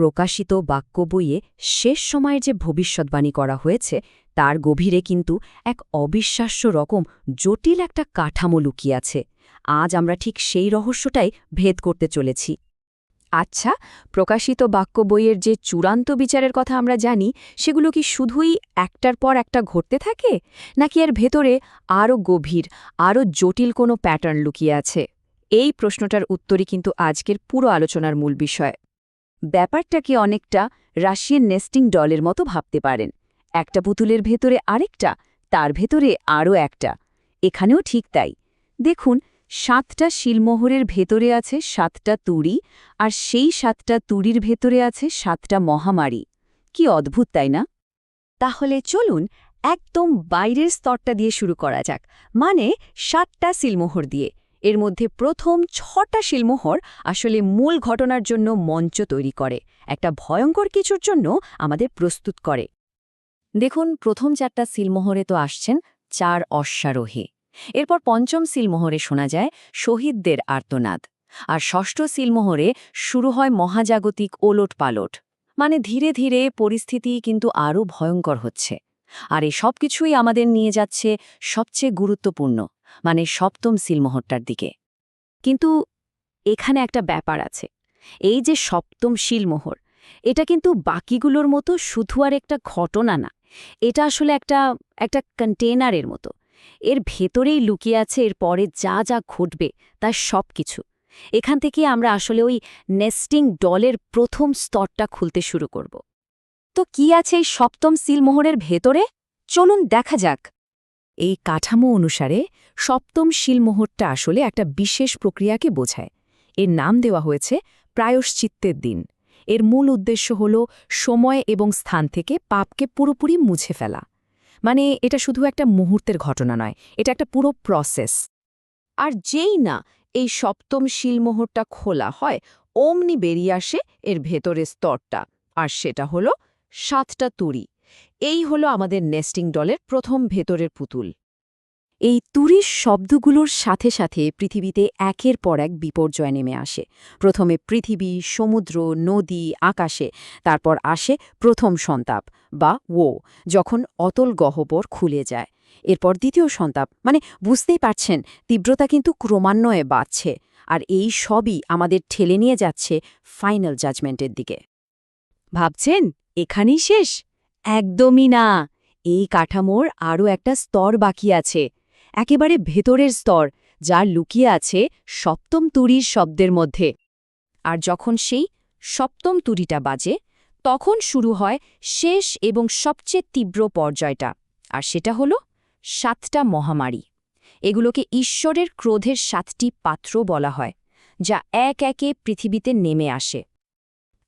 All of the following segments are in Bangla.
প্রকাশিত বাক্য বইয়ে শেষ সময়ের যে ভবিষ্যৎবাণী করা হয়েছে, তার গভীরে কিন্তু এক অবিশ্বাস্য রকম জটিল একটা কাঠামো লুকিয়ে আছে। আজ আমরা ঠিক সেই রহস্যটাই ভেদ করতে চলেছি। আচ্ছা প্রকাশিত বাক্য বইয়ের যে চূড়ান্ত বিচারের কথা আমরা জানি, সেগুলো কি শুধুই একটার পর একটা ঘটতে থাকে? নাকি এর ভেতরে আরও গভীর, আরও জটিল কোনো প্যাটার্ন লুকিয়ে আছে? এই প্রশ্নটার উত্তরই কিন্তু আজকের পুরো আলোচনার মূল বিষয়। ব্যাপারটাকে অনেকটা রাশিয়ান নেস্টিং ডলের মতো ভাবতে পারেন। একটা পুতুলের ভেতরে আরেকটা, তার ভেতরে আরও একটা। এখানেও ঠিক তাই। দেখুন, সাতটা শিলমোহরের ভেতরে আছে সাতটা তুড়ি আর সেই সাতটা তুড়ির ভেতরে আছে সাতটা মহামারী। কি অদ্ভুত, তাই না? তাহলে চলুন একদম বাইরের স্তরটা দিয়ে শুরু করা যাক। মানে সাতটা শিলমোহর দিয়ে। এর মধ্যে প্রথম ছটা শিলমোহর আসলে মূল ঘটনার জন্য মঞ্চ তৈরি করে, একটা ভয়ঙ্কর কিছুর জন্য আমাদের প্রস্তুত করে। দেখুন, প্রথম চারটা সিলমোহরে তো আসছেন চার অশ্বারোহী। এরপর পঞ্চম সিলমোহরে শোনা যায় শহীদদের আর্তনাদ। আর ষষ্ঠ সিলমোহরে শুরু হয় মহাজাগতিক ওলট পালট মানে ধীরে ধীরে পরিস্থিতি কিন্তু আরও ভয়ঙ্কর হচ্ছে। আর এই সব কিছুই আমাদের নিয়ে যাচ্ছে সবচেয়ে গুরুত্বপূর্ণ মানে সপ্তম সিলমোহরটার দিকে। কিন্তু এখানে একটা ব্যাপার আছে। এই যে সপ্তম শিলমোহর এটা কিন্তু বাকিগুলোর মতো শুধু আর একটা ঘটনা না, এটা আসলে একটা একটা কন্টেনারের মতো। এর ভেতরেই লুকিয়ে আছে, এর পরে যা যা ঘটবে তার সব কিছু এখান থেকে আমরা আসলে ওই নেস্টিং ডলের প্রথম স্তরটা খুলতে শুরু করব। তো কি আছে এই সপ্তম সিলমোহরের ভেতরে? চলুন দেখা যাক। এই কাঠামো অনুসারে সপ্তম শিলমোহরটা আসলে একটা বিশেষ প্রক্রিয়াকে বোঝায়। এর নাম দেওয়া হয়েছে প্রায়শ্চিত্তের দিন। এর মূল উদ্দেশ্য হল সময় এবং স্থান থেকে পাপকে পুরোপুরি মুছে ফেলা। মানে এটা শুধু একটা মুহূর্তের ঘটনা নয়, এটা একটা পুরো প্রসেস। আর যেই না এই সপ্তম শিলমোহরটা খোলা হয়, অমনি বেরিয়ে আসে এর ভেতরের স্তরটা। আর সেটা হল সাতটা তুড়ি। এই হলো আমাদের নেস্টিং ডলের প্রথম ভেতরের পুতুল। এই তুরির শব্দগুলোর সাথে সাথে পৃথিবীতে একের পর এক বিপর্যয় নেমে আসে। প্রথমে পৃথিবী, সমুদ্র, নদী, আকাশে, তারপর আসে প্রথম সন্তাপ বা ও, যখন অতল গহ্বর খুলে যায়। এরপর দ্বিতীয় সন্তাপ মানে বুঝতেই পারছেন, তীব্রতা কিন্তু ক্রমান্বয়ে বাড়ছে, আর এই সবই আমাদের ঠেলে নিয়ে যাচ্ছে ফাইনাল জাজমেন্টের দিকে। ভাবছেন, এখানেই শেষ? একদমই না। এই কাঠামোর আরও একটা স্তর বাকি আছে। একেবারে ভেতরের স্তর, যার লুকিয়ে আছে সপ্তম তুরির শব্দের মধ্যে। আর যখন সেই সপ্তম তুরিটা বাজে, তখন শুরু হয় শেষ এবং সবচেয়ে তীব্র পর্যায়টা। আর সেটা হল সাতটা মহামারী। এগুলোকে ঈশ্বরের ক্রোধের সাতটি পাত্র বলা হয়, যা এক একে পৃথিবীতে নেমে আসে।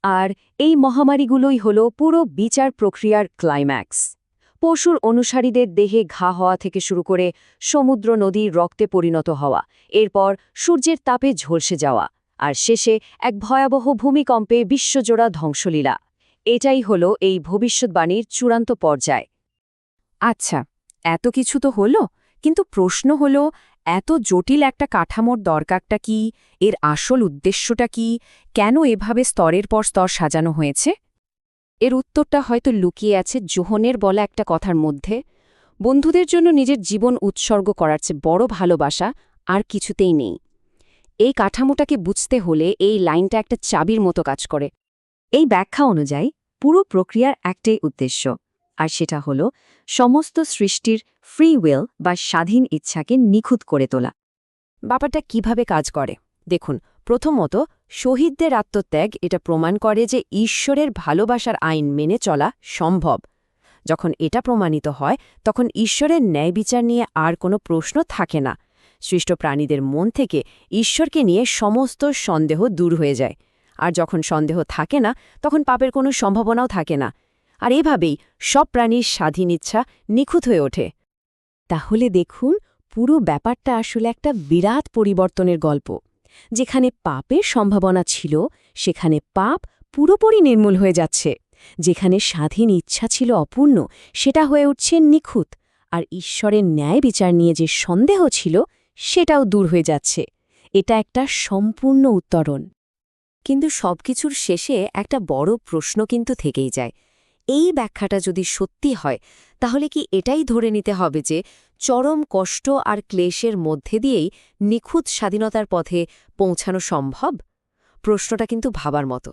আর এই মহামারীগুলোই হল পুরো বিচার প্রক্রিয়ার ক্লাইম্যাক্স পশুর অনুসারীদের দেহে ঘা হওয়া থেকে শুরু করে সমুদ্র নদীর রক্তে পরিণত হওয়া, এরপর সূর্যের তাপে ঝলসে যাওয়া, আর শেষে এক ভয়াবহ ভূমিকম্পে বিশ্বজোড়া ধ্বংসলীলা। এটাই হল এই ভবিষ্যৎবাণীর চূড়ান্ত পর্যায়। আচ্ছা এত কিছু তো হল, কিন্তু প্রশ্ন হল এত জটিল একটা কাঠামোর দরকারটা কি? এর আসল উদ্দেশ্যটা কি? কেন এভাবে স্তরের পর স্তর সাজানো হয়েছে? এর উত্তরটা হয়তো লুকিয়ে আছে জোহনের বলা একটা কথার মধ্যে। বন্ধুদের জন্য নিজের জীবন উৎসর্গ করার চেয়ে বড় ভালোবাসা আর কিছুতেই নেই। এই কাঠামোটাকে বুঝতে হলে এই লাইনটা একটা চাবির মতো কাজ করে। এই ব্যাখ্যা অনুযায়ী পুরো প্রক্রিয়ার একটাই উদ্দেশ্য, আর সেটা হল সমস্ত সৃষ্টির ফ্রি উইল বা স্বাধীন ইচ্ছাকে নিখুঁত করে তোলা। ব্যাপারটা কীভাবে কাজ করে? দেখুন, প্রথমত, শহীদদের আত্মত্যাগ এটা প্রমাণ করে যে ঈশ্বরের ভালোবাসার আইন মেনে চলা সম্ভব। যখন এটা প্রমাণিত হয়, তখন ঈশ্বরের ন্যায় বিচার নিয়ে আর কোনো প্রশ্ন থাকে না। সৃষ্ট প্রাণীদের মন থেকে ঈশ্বরকে নিয়ে সমস্ত সন্দেহ দূর হয়ে যায়। আর যখন সন্দেহ থাকে না, তখন পাপের কোনো সম্ভাবনাও থাকে না। আর এভাবেই সব প্রাণীর স্বাধীন ইচ্ছা নিখুঁত হয়ে ওঠে। তাহলে দেখুন, পুরো ব্যাপারটা আসলে একটা বিরাট পরিবর্তনের গল্প। যেখানে পাপের সম্ভাবনা ছিল, সেখানে পাপ পুরোপুরি নির্মূল হয়ে যাচ্ছে। যেখানে স্বাধীন ইচ্ছা ছিল অপূর্ণ, সেটা হয়ে উঠছে নিখুঁত। আর ঈশ্বরের ন্যায় বিচার নিয়ে যে সন্দেহ ছিল, সেটাও দূর হয়ে যাচ্ছে। এটা একটা সম্পূর্ণ উত্তরণ। কিন্তু সবকিছুর শেষে একটা বড় প্রশ্ন কিন্তু থেকেই যায়। এই ব্যাখ্যাটা যদি সত্যি হয়, তাহলে কি এটাই ধরে নিতে হবে যে চরম কষ্ট আর ক্লেশের মধ্যে দিয়েই নিখুঁত স্বাধীনতার পথে পৌঁছানো সম্ভব? প্রশ্নটা কিন্তু ভাবার মতো।